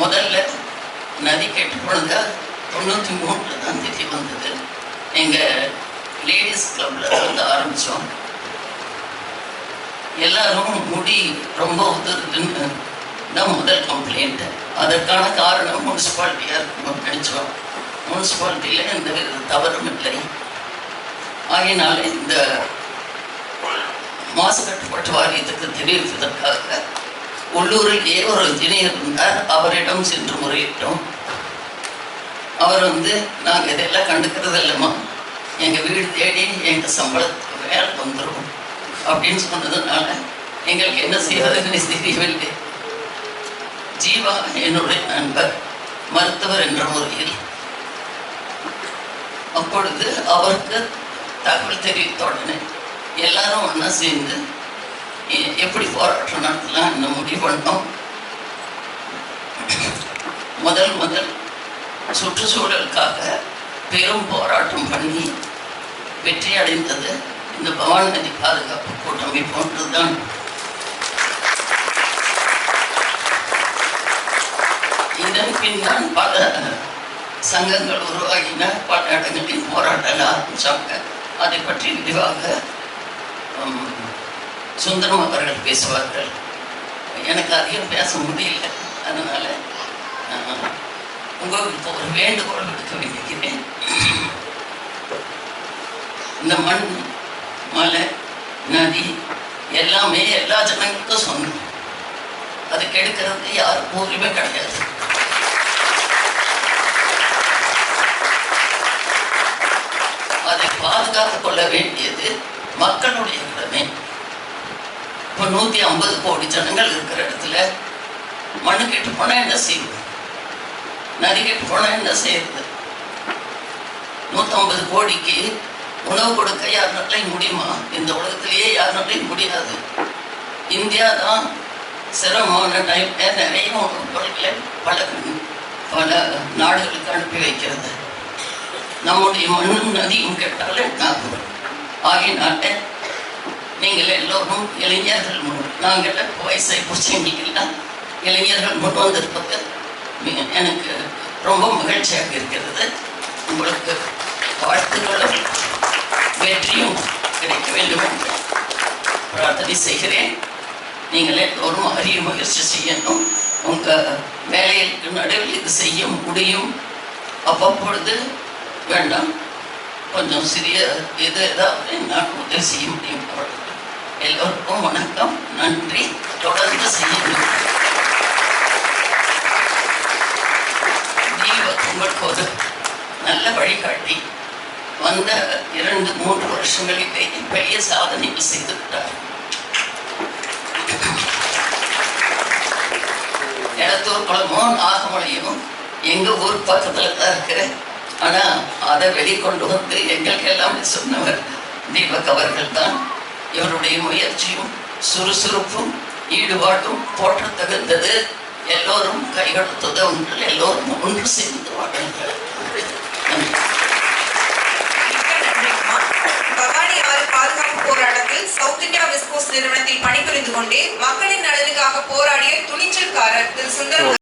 முதல்ல நதி கெட்டு தொண்ணூற்றி மூணில் தான் திட்டி வந்தது. எங்கள் லேடிஸ் கிளப்பில் வந்து ஆரம்பித்தோம் எல்லாரும் முடி ரொம்ப உதறுதுன்னு தான் முதல் கம்ப்ளைண்ட்டு அதற்கான காரணம் முனிசிபாலிட்டியாக இருக்கணும்னு நினச்சோம். முனிசிபாலிட்டியில் எந்த வித தவறும் இல்லை. ஆகையினால இந்த மாசு கட்டுப்பாட்டு வாரியத்துக்கு தெரிவிப்பதற்காக உள்ளூரிலேயே ஒரு இன்ஜினியர் இருந்தார். அவரிடம் சென்று முறையிட்டோம். அவர் வந்து நாங்கள் இதெல்லாம் கண்டுக்கிறது இல்லைம்மா எங்கள் வீடு தேடி எங்கள் சம்பளத்துக்கு வேலை வந்துடும் அப்படின்னு சொன்னதுனால எங்களுக்கு என்ன செய்வதுன்னு தெரியவில்லை. ஜீவா என்னுடைய நண்பர். மருத்துவர் என்ற முறையில். அப்பொழுது அவருக்கு தகவல் தெரிவித்த உடனே எல்லாரும் ஒன்றா சேர்ந்து எ- எப்படி போராட்டம் நடத்தலாம் என்ன முடிவு பண்ணோம் முதல் முதல் சுற்றுச்சூழலுக்காக பெரும் போராட்டம் பண்ணி வெற்றி அடைந்தது இந்த பவானி நதி பாதுகாப்பு கூட்டமை போன்றுதான். இதன் பின்னால் பல சங்கங்கள் உருவாகின பல இடங்களில் போராட்டங்கள் ஆரம்பிச்சாங்க அதை பற்றி விரிவாக சுந்தரம் அவர்கள் பேசுவார்கள். எனக்கு அதிகம் பேச முடியல. அதனால உங்களுக்கு ஒரு வேண்டுகோள் விடுக்க வேண்டியிருக்கிறேன் இந்த மண் மலை நதி எல்லாமே எல்லா ஜனங்களுக்கும் சொன்னோம் அது கெடுக்கிறது யாருக்கும் உரிமை கிடையாது. அதை பாதுகாத்துக் கொள்ள வேண்டியது மக்களுடைய நூற்றி ஐம்பது கோடி ஜனங்கள் இருக்கிற இடத்துல மண்ணு கெட்டு போனால் என்ன செய்யுது நதி கெட்டு போனால் என்ன செய்யறது நூற்றம்பது கோடிக்கு உணவு கொடுக்க யாருனாலையும் முடியுமா? இந்த உலகத்திலேயே யாருனாலையும் முடியாது. இந்தியா தான் சிரமமான டைம்ல நிறைய உணவுப் பொருட்களை பல பல நாடுகளுக்கு அனுப்பி வைக்கிறது. நம்முடைய மண்ணும் நதியும் கேட்டால் நாகும் ஆகினால நீங்கள் எல்லோரும் இளைஞர்கள் முன் நாங்கள் வயசை பிடிச்சவங்களுக்கெல்லாம் இளைஞர்கள் முன் வந்திருப்பது எனக்கு ரொம்ப மகிழ்ச்சியாக இருக்கிறது. உங்களுக்கு வாழ்த்துக்களும் வெற்றியும் கிடைக்க வேண்டும் என்று பிரார்த்தனை செய்கிறேன். நீங்கள் எல்லோரும் அரிய முயற்சி செய்யணும். உங்கள் வேலைகளுக்கு நடுவில் இது செய்ய முடியும். அவ்வப்பொழுது வேண்டாம். கொஞ்சம் சிறிய இது ஏதாவது நான் உதவி செய்ய முடியும். அவர்களுக்கு எல்லோருக்கும் வணக்கம். நன்றி. தொடர்ந்து செய்யணும் தீபக் உங்களுக்கு ஒரு நல்ல வழிகாட்டி. வந்த இரண்டு மூன்று வருஷங்களிலே பெரிய சாதனைகள் செய்துவிட்டார் எடத்தூர் குளமும் நாகமலையும் எங்க ஊர் பக்கத்துல தான் இருக்கு. ஆனா அதை வெளிக்கொண்டு வந்து எங்களுக்கு எல்லாமே சொன்னவர் தீபக் அவர்கள் தான். இவருடைய முயற்சியும் சுறுசுறுப்பும் ஈடுபாடும் போற்ற தகுந்தது. எல்லோரும் கைகொடுத்தது கைகொடுத்ததவங்கள் எல்லோரும் ஒன்று சேர்ந்து வாழுங்கள். போராட்டத்தில் சவுத் இந்தியா விஸ்கோஸ் நிறுவனத்தில் பணிபுரிந்து கொண்டே மக்களின் நலனுக்காக போராடிய துணிச்சல்காரர் திரு சுந்தரம்